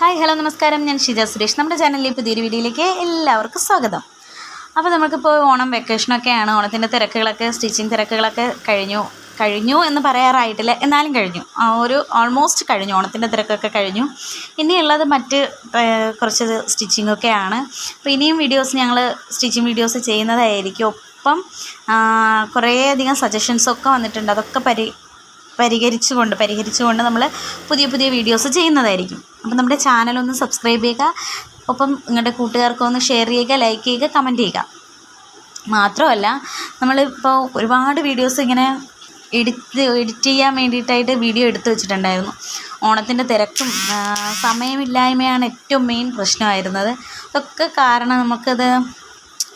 Hi hello നമസ്കാരം. ഞാൻ ഷിജ സുരേഷ്. നമ്മുടെ ചാനലിലെ പുതിയൊരു വീഡിയോയിലേക്ക് എല്ലാവർക്കും സ്വാഗതം. അപ്പോൾ നമുക്കിപ്പോൾ ഓണം വെക്കേഷനൊക്കെയാണ്. ഓണത്തിന്റെ തിരക്കുകളൊക്കെ സ്റ്റിച്ചിങ് തിരക്കുകളൊക്കെ കഴിഞ്ഞു കഴിഞ്ഞു എന്ന് പറയാറായിട്ടില്ല. എന്നാലും കഴിഞ്ഞു. ഒരു ഓൾമോസ്റ്റ് കഴിഞ്ഞു. ഓണത്തിന്റെ തിരക്കൊക്കെ കഴിഞ്ഞു. ഇനിയുള്ളത് മറ്റ് കുറച്ച് സ്റ്റിച്ചിങ്ങൊക്കെയാണ്. അപ്പോൾ ഇനിയും വീഡിയോസ് ഞങ്ങൾ സ്റ്റിച്ചിങ് വീഡിയോസ് ചെയ്യുന്നതായിരിക്കും. ഒപ്പം കുറേയധികം സജഷൻസൊക്കെ വന്നിട്ടുണ്ട്. അതൊക്കെ പരി പരിഹരിച്ചുകൊണ്ട് പരിഹരിച്ചുകൊണ്ട് നമ്മൾ പുതിയ പുതിയ വീഡിയോസ് ചെയ്യുന്നതായിരിക്കും. അപ്പം നമ്മുടെ ചാനൽ ഒന്ന് സബ്സ്ക്രൈബ് ചെയ്യുക. ഒപ്പം നിങ്ങളുടെ കൂട്ടുകാർക്കൊന്ന് ഷെയർ ചെയ്യുക ലൈക്ക് ചെയ്യുക കമന്റ് ചെയ്യുക. മാത്രമല്ല നമ്മളിപ്പോൾ ഒരുപാട് വീഡിയോസ് ഇങ്ങനെ എഡിറ്റ് എഡിറ്റ് ചെയ്യാൻ വേണ്ടിയിട്ടായിട്ട് വീഡിയോ എടുത്തു വെച്ചിട്ടുണ്ടായിരുന്നു. ഓണത്തിന്റെ തിരക്കും സമയമില്ലായ്മയാണ് ഏറ്റവും മെയിൻ പ്രശ്നമായിരുന്നത്. അതൊക്കെ കാരണം നമുക്കത്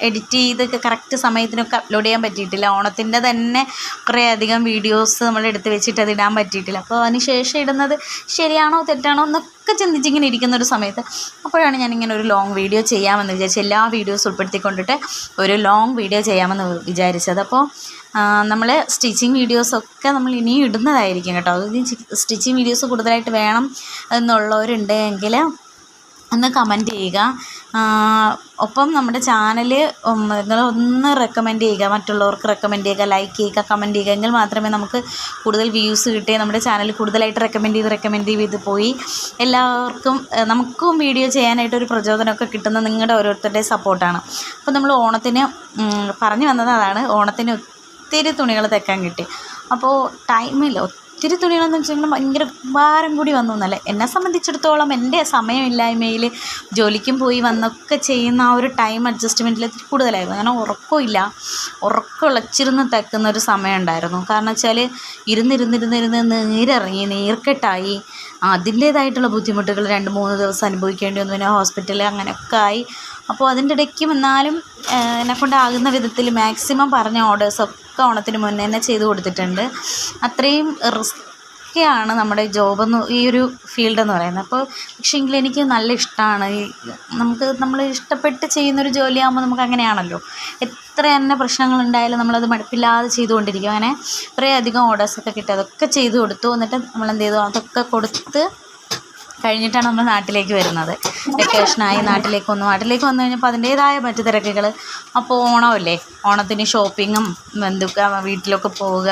എഡിറ്റ് ചെയ്തൊക്കെ കറക്റ്റ് സമയത്തിനൊക്കെ അപ്ലോഡ് ചെയ്യാൻ പറ്റിയിട്ടില്ല. ഓണത്തിന്റെ തന്നെ കുറേ അധികം വീഡിയോസ് നമ്മൾ എടുത്ത് വെച്ചിട്ട് അത് ഇടാൻ പറ്റിയിട്ടില്ല. അപ്പോൾ അതിന് ശേഷം ഇടുന്നത് ശരിയാണോ തെറ്റാണോ എന്നൊക്കെ ചിന്തിച്ചിങ്ങനെ ഇരിക്കുന്ന ഒരു സമയത്ത് അപ്പോഴാണ് ഞാനിങ്ങനെ ഒരു ലോങ് വീഡിയോ ചെയ്യാമെന്ന് വിചാരിച്ചത് എല്ലാ വീഡിയോസ് ഉൾപ്പെടുത്തിക്കൊണ്ടിട്ട് ഒരു ലോങ് വീഡിയോ ചെയ്യാമെന്ന് വിചാരിച്ചത്. അപ്പോൾ നമ്മൾ സ്റ്റിച്ചിങ് വീഡിയോസൊക്കെ നമ്മൾ ഇനിയും ഇടുന്നതായിരിക്കും കേട്ടോ. സ്റ്റിച്ചിങ് വീഡിയോസ് കൂടുതലായിട്ട് വേണം എന്നുള്ളവരുണ്ടെങ്കിൽ ഒന്ന് കമന്റ് ചെയ്യുക. ഒപ്പം നമ്മുടെ ചാനൽ നിങ്ങൾ ഒന്ന് റെക്കമെൻഡ് ചെയ്യുക. മറ്റുള്ളവർക്ക് റെക്കമെൻഡ് ചെയ്യുക. ലൈക്ക് ചെയ്യുക കമന്റ് ചെയ്യുക. എങ്കിൽ മാത്രമേ നമുക്ക് കൂടുതൽ വ്യൂസ് കിട്ടുകയും നമ്മുടെ ചാനൽ കൂടുതലായിട്ട് റെക്കമെൻഡ് ചെയ്ത് റെക്കമെൻഡ് ചെയ്ത് പോയി. എല്ലാവർക്കും നമുക്കും വീഡിയോ ചെയ്യാനായിട്ട് ഒരു പ്രചോദനമൊക്കെ കിട്ടുന്ന നിങ്ങളുടെ ഓരോരുത്തരുടെ സപ്പോർട്ടാണ് അപ്പോൾ നമ്മൾ ഓണത്തിന് പറഞ്ഞു വന്നത് അതാണ്. ഓണത്തിന് ഒത്തിരി തുണികൾ തയ്ക്കാൻ കിട്ടി. അപ്പോൾ ടൈമില്ല ഒത്തിരി തുണികളെന്ന് വെച്ചിട്ടുണ്ടെങ്കിൽ ഭയങ്കര ഭാരം കൂടി വന്നു എന്നല്ല? എന്നെ സംബന്ധിച്ചിടത്തോളം എന്റെ സമയമില്ലായ്മയിൽ ജോലിക്കും പോയി വന്നൊക്കെ ചെയ്യുന്ന ആ ഒരു ടൈം അഡ്ജസ്റ്റ്മെന്റിൽ കൂടുതലായിരുന്നു കാരണം ഉറക്കമില്ല ഉറക്കം ഇളച്ചിരുന്ന് ഒരു സമയം ഉണ്ടായിരുന്നു. കാരണം വെച്ചാൽ ഇരുന്നിരുന്നിരുന്നിരുന്ന് നീരിറങ്ങി നീർക്കെട്ടായി. അതിന്റേതായിട്ടുള്ള ബുദ്ധിമുട്ടുകൾ രണ്ട് മൂന്ന് ദിവസം അനുഭവിക്കേണ്ടി വന്നു. പിന്നെ ഹോസ്പിറ്റലിൽ അങ്ങനെയൊക്കെ ആയി. അപ്പോൾ അതിന്റെ ഇടയ്ക്കും എന്നാലും എന്നെക്കൊണ്ടാകുന്ന വിധത്തിൽ മാക്സിമം പറഞ്ഞ ഓർഡേഴ്സൊക്കെ ഓണത്തിന് മുന്നേ തന്നെ ചെയ്ത് കൊടുത്തിട്ടുണ്ട്. അത്രയും റിസ്ക്കാണ് നമ്മുടെ ജോബ് എന്ന് ഈ ഒരു ഫീൽഡ് എന്ന് പറയുന്നത്. അപ്പോൾ പക്ഷേങ്കിൽ എനിക്ക് നല്ല ഇഷ്ടമാണ് ഈ നമുക്ക് നമ്മൾ ഇഷ്ടപ്പെട്ട് ചെയ്യുന്നൊരു ജോലിയാകുമ്പോൾ നമുക്ക് അങ്ങനെയാണല്ലോ. എത്ര തന്നെ പ്രശ്നങ്ങളുണ്ടായാലും നമ്മളത് മടുപ്പില്ലാതെ ചെയ്തുകൊണ്ടിരിക്കും. അങ്ങനെ കുറേ അധികം ഓർഡേഴ്സൊക്കെ കിട്ടി. അതൊക്കെ ചെയ്ത് കൊടുത്തു. എന്നിട്ട് നമ്മൾ എന്ത് ചെയ്തു? അതൊക്കെ കൊടുത്ത് കഴിഞ്ഞിട്ടാണ് നമ്മൾ നാട്ടിലേക്ക് വരുന്നത്. വെക്കേഷനായി നാട്ടിലേക്ക് വന്നു. നാട്ടിലേക്ക് വന്നു കഴിഞ്ഞപ്പോൾ അതിന്റേതായ മറ്റു തിരക്കുകൾ അപ്പോൾ ഓണമല്ലേ? ഓണത്തിന് ഷോപ്പിങ്ങും ബന്ധുക്ക വീട്ടിലൊക്കെ പോവുക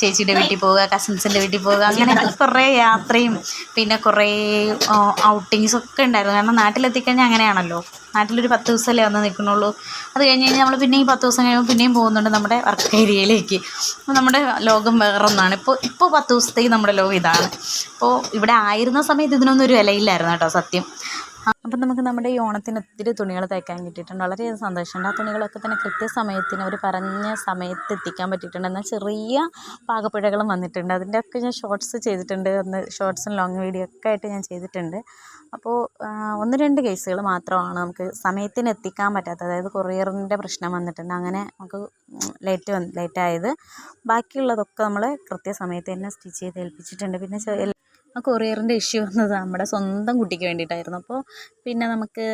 ചേച്ചിയുടെ വീട്ടിൽ പോവുക കസിൻസിന്റെ വീട്ടിൽ പോവുക അങ്ങനെ കുറേ യാത്രയും പിന്നെ കുറേ ഔട്ടിങ്സൊക്കെ ഉണ്ടായിരുന്നു. കാരണം നാട്ടിലെത്തിക്കഴിഞ്ഞാൽ അങ്ങനെയാണല്ലോ. നാട്ടിലൊരു പത്ത് ദിവസമല്ലേ വന്ന് നിൽക്കണുള്ളൂ അത് കഴിഞ്ഞ് കഴിഞ്ഞാൽ നമ്മൾ പിന്നെയും പത്ത് ദിവസം കഴിയുമ്പോൾ പിന്നെയും പോകുന്നുണ്ട് നമ്മുടെ വർക്ക് ഏരിയയിലേക്ക് അപ്പോൾ നമ്മുടെ ലോകം വേറൊന്നാണ്. ഇപ്പോൾ ഇപ്പോൾ പത്ത് ദിവസത്തേക്ക് നമ്മുടെ ലോകം ഇതാണ്. അപ്പോൾ ഇവിടെ ആയിരുന്ന സമയത്ത് ഇതിനൊന്നും ഒരു വിലയില്ലായിരുന്നു കേട്ടോ സത്യം. അപ്പം നമുക്ക് നമ്മുടെ ഈ ഓണത്തിന് ഒത്തിരി തുണികൾ തയ്ക്കാൻ കിട്ടിയിട്ടുണ്ട്. വളരെയധികം സന്തോഷമുണ്ട്. ആ തുണികളൊക്കെ തന്നെ കൃത്യസമയത്തിന് അവർ പറഞ്ഞ സമയത്ത് എത്തിക്കാൻ പറ്റിയിട്ടുണ്ട്. എന്നാൽ ചെറിയ പാകപ്പിഴകളും വന്നിട്ടുണ്ട്. അതിന്റെയൊക്കെ ഞാൻ ഷോർട്സ് ചെയ്തിട്ടുണ്ട്. ഒന്ന് ഷോർട്സും ലോങ് വീഡിയോ ഒക്കെ ആയിട്ട് ഞാൻ ചെയ്തിട്ടുണ്ട്. അപ്പോൾ ഒന്ന് രണ്ട് കേസുകൾ മാത്രമാണ് നമുക്ക് സമയത്തിന് എത്തിക്കാൻ പറ്റാത്തത്. അതായത് കൊറിയറിന്റെ പ്രശ്നം വന്നിട്ടുണ്ട്. അങ്ങനെ നമുക്ക് ലേറ്റ് വന്ന് ലേറ്റായത് ബാക്കിയുള്ളതൊക്കെ നമ്മൾ കൃത്യസമയത്ത് തന്നെ സ്റ്റിച്ച് ചെയ്ത് ഏൽപ്പിച്ചിട്ടുണ്ട്. പിന്നെ ആ കൊറിയറിന്റെ ഇഷ്യൂ വന്നത് നമ്മുടെ സ്വന്തം കുട്ടിക്ക് വേണ്ടിയിട്ടായിരുന്നു. അപ്പോൾ പിന്നെ നമുക്ക്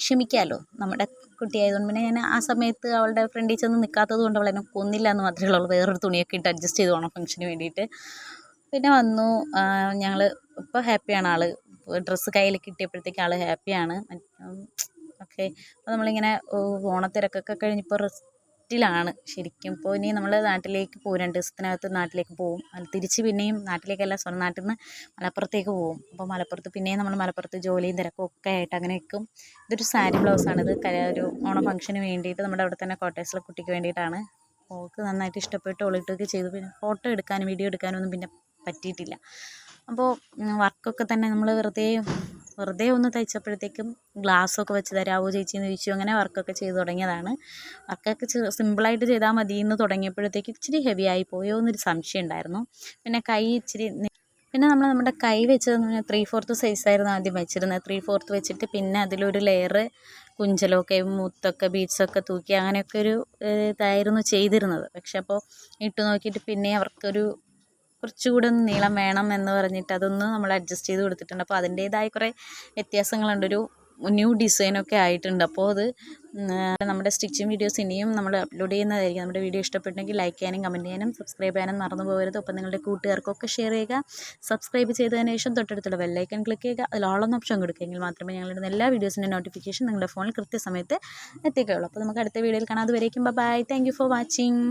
ക്ഷമിക്കാമല്ലോ നമ്മുടെ കുട്ടിയായതുകൊണ്ട് പിന്നെ ഞാൻ ആ സമയത്ത് അവളുടെ ഫ്രണ്ടിൽ ചെന്ന് നിൽക്കാത്തത് കൊണ്ട് അവൾ എന്നെ കൊന്നില്ല എന്ന് മാത്രമേ ഉള്ളൂ. വേറൊരു തുണിയൊക്കെ ഇട്ട് അഡ്ജസ്റ്റ് ചെയ്ത് പോകണം ഫംഗ്ഷന് വേണ്ടിയിട്ട്. പിന്നെ വന്നു. ഞങ്ങൾ ഇപ്പോൾ ഹാപ്പിയാണ് ആൾ ഡ്രസ്സ് കയ്യിൽ കിട്ടിയപ്പോഴത്തേക്ക് ആൾ ഹാപ്പിയാണ് ഓക്കെ അപ്പോൾ നമ്മളിങ്ങനെ ഓണത്തിരക്കൊക്കെ കഴിഞ്ഞിപ്പോൾ റെസ്റ്റിലാണ് ശരിക്കും ഇപ്പോൾ ഇനി നമ്മൾ നാട്ടിലേക്ക് പോകും രണ്ട് ദിവസത്തിനകത്ത് നാട്ടിലേക്ക് പോകും തിരിച്ച് പിന്നെയും നാട്ടിലേക്കല്ല സ്വന്തം നാട്ടിൽ നിന്ന് മലപ്പുറത്തേക്ക് പോകും അപ്പോൾ മലപ്പുറത്ത് പിന്നെയും നമ്മൾ മലപ്പുറത്ത് ജോലിയും തിരക്കും ഒക്കെ ആയിട്ട് അങ്ങനെ നിൽക്കും ഇതൊരു സാരി ബ്ലൗസാണ് ഇത് ഒരു ഓണ ഫംഗ്ഷന് വേണ്ടിയിട്ട് നമ്മുടെ അവിടെ തന്നെ കോട്ടേഴ്സിലെ കുട്ടിക്ക് വേണ്ടിയിട്ടാണ്. ഓൾക്ക് നന്നായിട്ട് ഇഷ്ടപ്പെട്ട്. ഒളിട്ടൊക്കെ ചെയ്തു. പിന്നെ ഫോട്ടോ എടുക്കാനും വീഡിയോ എടുക്കാനും ഒന്നും പിന്നെ പറ്റിയിട്ടില്ല. അപ്പോൾ വർക്കൊക്കെ തന്നെ നമ്മൾ വെറുതെ വെറുതെ ഒന്ന് തയ്ച്ചപ്പോഴത്തേക്കും ഗ്ലാസ്സൊക്കെ വെച്ച് തരാമോ ചേച്ചി എന്ന് ചോദിച്ചു. അങ്ങനെ വർക്കൊക്കെ ചെയ്ത് തുടങ്ങിയതാണ്. വർക്കൊക്കെ സിമ്പിളായിട്ട് ചെയ്താൽ മതി എന്ന് തുടങ്ങിയപ്പോഴത്തേക്ക് ഇച്ചിരി ഹെവി ആയി പോയോ എന്നൊരു സംശയം ഉണ്ടായിരുന്നു. പിന്നെ കൈ ഇച്ചിരി പിന്നെ നമ്മൾ നമ്മുടെ കൈ വെച്ചതെന്ന് പറഞ്ഞാൽ ത്രീ ഫോർത്ത് സൈസായിരുന്നു ആദ്യം വെച്ചിരുന്നത്. ത്രീ ഫോർത്ത് വെച്ചിട്ട് പിന്നെ അതിലൊരു ലെയർ കുഞ്ചലൊക്കെ മുത്തൊക്കെ ബീഡ്സൊക്കെ തൂക്കി അങ്ങനെയൊക്കെ ഒരു ഇതായിരുന്നു ചെയ്തിരുന്നത്. പക്ഷെ അപ്പോൾ ഇട്ട് നോക്കിയിട്ട് പിന്നെ അവർക്കൊരു കുറച്ചുകൂടെ ഒന്ന് നീളം വേണം എന്ന് പറഞ്ഞിട്ട് അതൊന്ന് നമ്മൾ അഡ്ജസ്റ്റ് ചെയ്ത് കൊടുത്തിട്ടുണ്ട്. അപ്പോൾ അതിന്റേതായ കുറേ വ്യത്യാസങ്ങളുണ്ട്. ഒരു ന്യൂ ഡിസൈനൊക്കെ ആയിട്ടുണ്ട്. അപ്പോൾ അത് നമ്മുടെ സ്റ്റിച്ചിങ് വീഡിയോസ് ഇനിയും നമ്മൾ അപ്ലോഡ് ചെയ്യുന്നതായിരിക്കും. നമ്മുടെ വീഡിയോ ഇഷ്ടപ്പെട്ടെങ്കിൽ ലൈക്ക് ചെയ്യാനും കമന്റ് ചെയ്യാനും സബ്സ്ക്രൈബ് ചെയ്യാനും മറന്നു പോകരുത്. ഒപ്പം നിങ്ങളുടെ കൂട്ടുകാർക്കൊക്കെ ഷെയർ ചെയ്യുക. സബ്സ്ക്രൈബ് ചെയ്തതിന് ശേഷം തൊട്ടടുത്തുള്ള ബെല്ലൈക്കൺ ക്ലിക്ക് ചെയ്യുക. അതിൽ ഓളൊന്നും ഓപ്ഷൻ കൊടുക്കുമെങ്കിൽ മാത്രമേ ഞങ്ങളുടെ എല്ലാ വീഡിയോസിന്റെ നോട്ടിഫിക്കേഷൻ നിങ്ങളുടെ ഫോണിൽ കൃത്യസമയത്ത് എത്തിക്കുകയുള്ളൂ. അപ്പോൾ നമുക്ക് അടുത്ത വീഡിയോയിൽ കാണാം. അതുവരേക്കും ബൈ താങ്ക് ഫോർ വാച്ചിങ്